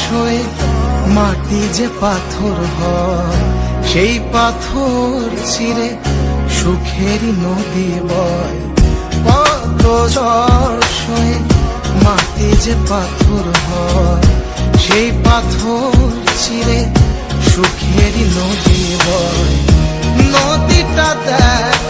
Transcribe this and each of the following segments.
সয়ে মাটি যে পাথর হয়, সেই পাথর চিরে সুখেরই নদী বয়। কত সয়ে মাটি যে পাথর হয়, সেই পাথর চিরে সুখেরই নদী বয়। নদীটা দেখে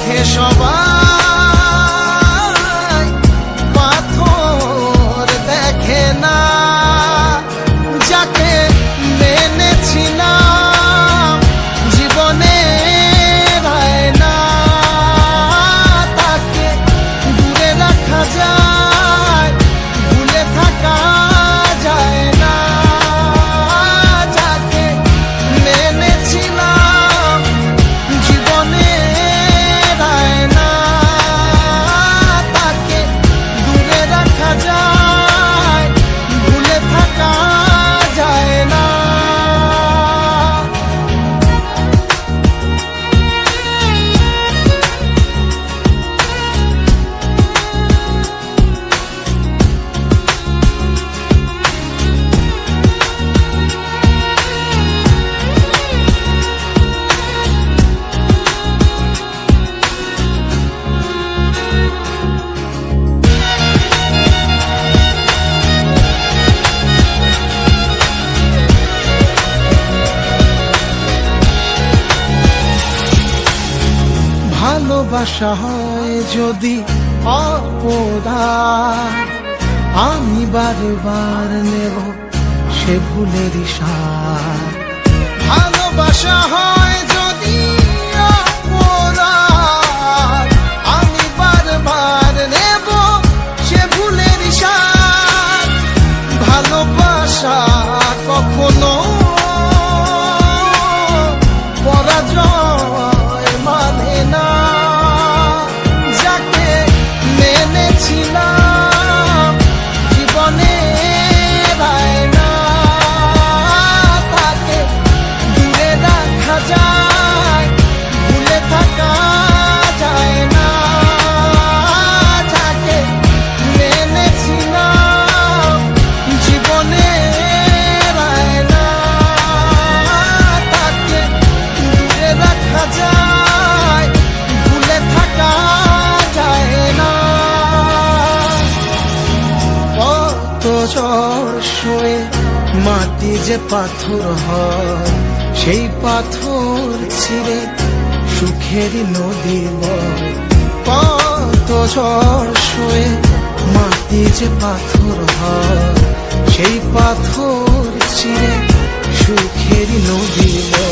ভালোবাসা হয় যদি অপদার আমি বারবার নেব সে ভুলের সার সয়ে মাটি যে পাথর হয়, সেই পাথর ছিঁড়ে সুখেরই নদী কত ঝড় শোয়ে মাটি যে পাথর হয়, সেই পাথর ছিঁড়ে সুখেরই নদী বয়।